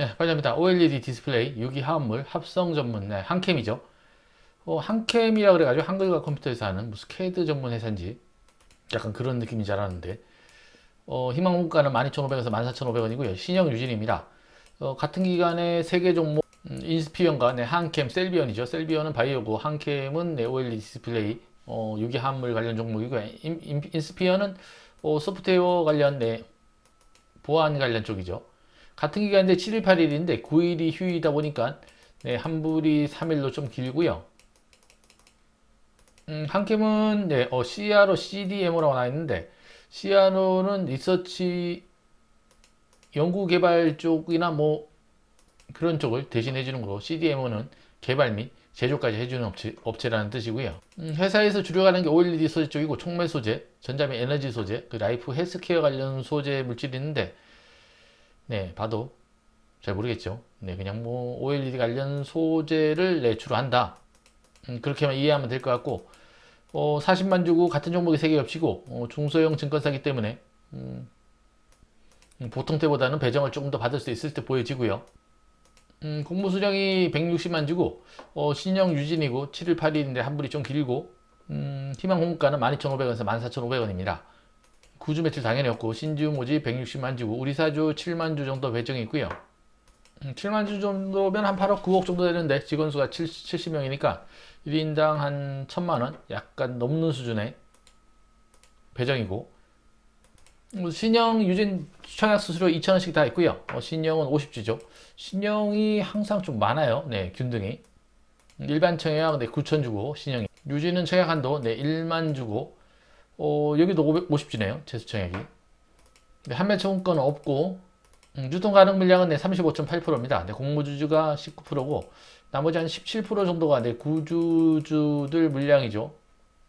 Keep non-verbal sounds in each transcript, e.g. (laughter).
네, 빨리합니다. OLED 디스플레이, 유기 화합물, 합성 전문, 네, 한캠이죠. 어, 한캠이라 그래가지고 한글과 컴퓨터에서 하는 무슨 CAD 전문 회사인지 약간 그런 느낌인 줄 알았는데, 어, 희망 원가는 12,500원에서 14,500원이고요. 신형 유진입니다. 어, 같은 기간에 세 개 종목, 음, 인스피언과 네, 한캠, 셀비언이죠. 셀비언은 바이오고, 한캠은 네, OLED 디스플레이, 어, 유기 화합물 관련 종목이고요. 인, 인, 인스피언은 어, 소프트웨어 관련, 네, 보안 관련 쪽이죠. 같은 기간인데 7일, 8일인데 9일이 휴일이다 보니까 네, 환불이 3일로 좀 길고요. 음, 한캠은 네, 어, CRO, CDMO라고 나와 있는데 CRO는 리서치 연구 개발 쪽이나 뭐 그런 쪽을 대신해 주는 거고 CDMO는 개발 및 제조까지 해주는 업체, 업체라는 뜻이고요. 음, 회사에서 주로 하는 게 OLED 소재 쪽이고 촉매 소재, 전자 및 에너지 소재, 그 라이프 헬스케어 관련 소재 물질이 있는데 네, 봐도 잘 모르겠죠. 네, 그냥 뭐 OLED 관련 소재를 네, 주로 한다. 음, 그렇게만 이해하면 될 것 같고, 어, 40만 주고 같은 종목이 3개 겹치고, 어, 중소형 증권사기 때문에, 음, 음, 보통 때보다는 배정을 조금 더 받을 수 있을 때 보여지고요. 음, 공모수량이 160만 주고, 어, 신형 유진이고, 7일 8일인데 환불이 좀 길고, 음, 희망 공가는 12,500원에서 14,500원입니다. 구주 매출 당연히 없고 신주 모집 160만 주고 우리 사주 7만 주 정도 배정이 있고요. 음, 7만 주 정도면 한 8억 9억 정도 되는데 직원 수가 70, 명이니까 1인당 한 1000만 원 약간 넘는 수준의 배정이고 뭐 신형 유진 청약 수수료 2,000원씩 다 있고요. 어, 신형은 50주죠. 신형이 항상 좀 많아요. 네, 균등히. 일반 청약 네, 9,000 주고 신형이. 유진은 청약 한도 네, 1만 주고 어, 여기도 550주네요. 재수청약이. 한매 청구권은 없고 음, 유통 가능 물량은 네, 35.8%입니다. 네, 공모주주가 19%고 나머지 한 17% 정도가 네, 구주주들 물량이죠.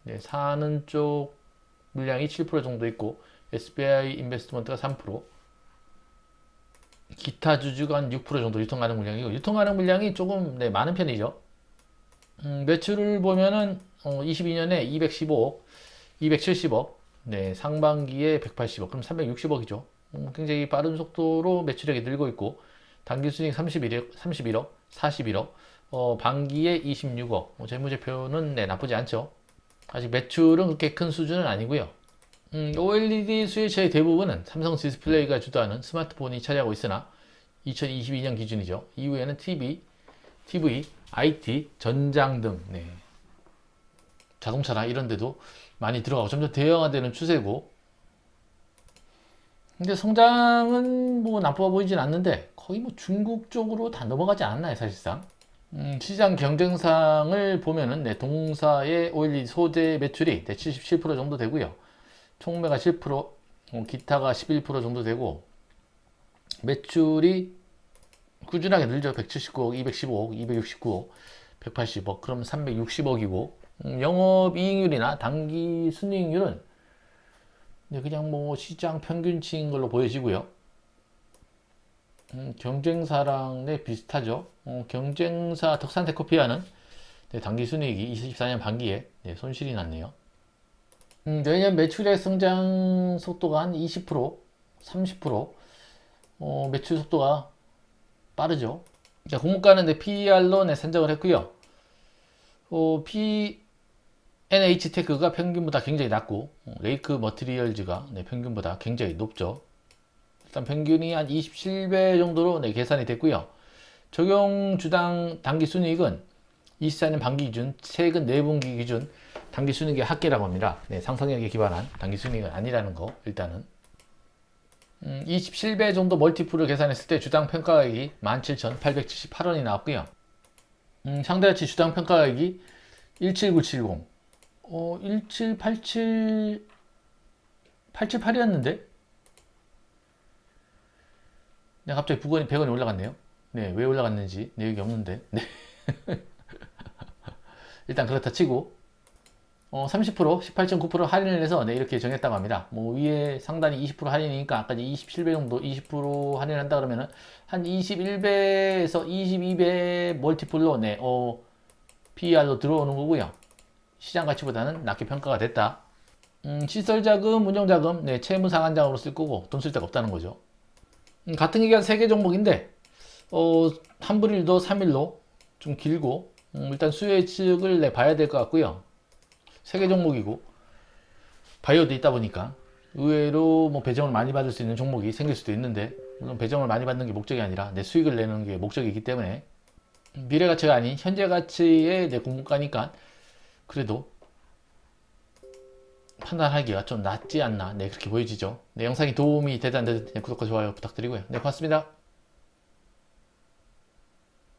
네, 사는 쪽 물량이 7% 정도 있고 SBI 인베스트먼트가 3% 기타 주주가 한 6% 정도 유통 가능 물량이고 유통 가능 물량이 조금 네, 많은 편이죠. 음, 매출을 보면은 어, 22년에 215억 270억, 네, 상반기에 180억, 그럼 360억이죠. 음, 굉장히 빠른 속도로 매출액이 늘고 있고, 단기 순이익 31억, 31억, 41억, 어, 반기에 26억, 뭐 재무제표는 네, 나쁘지 않죠. 아직 매출은 그렇게 큰 수준은 아니고요. 음, OLED 수요처의 대부분은 삼성 디스플레이가 주도하는 스마트폰이 차지하고 있으나 2022년 기준이죠. 이후에는 TV, TV, IT, 전장 등 네, 자동차나 이런 데도 많이 들어가고 점점 대형화되는 추세고. 근데 성장은 뭐 나빠 보이진 않는데 거의 뭐 중국 쪽으로 다 넘어가지 않나요 사실상? 음, 시장 경쟁상을 보면은 네, 동사의 OLED 소재 매출이 네, 77% 정도 되고요. 총매가 7% 어, 기타가 11% 정도 되고 매출이 꾸준하게 늘죠. 179억 215억 269억 180억 그럼 360억이고. 음, 영업이익률이나 단기 순이익률은 그냥 뭐 시장 평균치인 걸로 보여지고요. 음, 경쟁사랑 네, 비슷하죠. 어, 경쟁사 덕산테코피아는 네, 단기 순이익이 24년 반기에 네, 손실이 났네요. 음, 내년 매출액 성장 속도가 한 20%, 30% 어, 매출 속도가 빠르죠. 자, 공모가는 네, PER로 네, 산정을 했고요. 어, P NH테크가 평균보다 굉장히 낮고 어, 레이크 머티리얼즈가 네, 평균보다 굉장히 높죠. 일단 평균이 한 27배 정도로 네, 계산이 됐고요. 적용 주당 단기 순이익은 24년 반기 기준, 최근 4분기 기준 단기 순이익의 합계라고 합니다. 네, 상상력에 기반한 단기 순이익은 아니라는 거 일단은 음, 27배 정도 멀티플을 계산했을 때 주당 평가액이 17,878원이 나왔고요. 음, 상대가치 주당 평가액이 17970 어, 1787 878이었는데? 네, 갑자기 부건이 100원이 올라갔네요. 네, 왜 올라갔는지 내용이 없는데. 네. (laughs) 일단 그렇다 치고 어, 30% 18.9% 할인을 해서 네, 이렇게 정했다고 합니다. 뭐 위에 상단이 20% 할인이니까 아까 27배 정도 20% 할인한다 그러면은 한 21배에서 22배 멀티플로 네, 어, PER로 들어오는 거고요. 시장 가치보다는 낮게 평가가 됐다. 음, 시설 자금, 운영 자금, 네, 채무 상환장으로 쓸 거고 돈 쓸 데가 없다는 거죠. 음, 같은 기간 3개 종목인데 어, 한불일도 3일로 좀 길고 음, 일단 수요 예측을 내 봐야 될 것 같고요. 세개 종목이고 바이오도 있다 보니까 의외로 뭐 배정을 많이 받을 수 있는 종목이 생길 수도 있는데 물론 배정을 많이 받는 게 목적이 아니라 내 수익을 내는 게 목적이기 때문에 미래 가치가 아닌 현재 가치의 내 공모가니까 그래도 판단하기가 좀 낫지 않나? 네 그렇게 보여지죠. 네 영상이 도움이 되지 않는 구독과 좋아요 부탁드리고요. 네 고맙습니다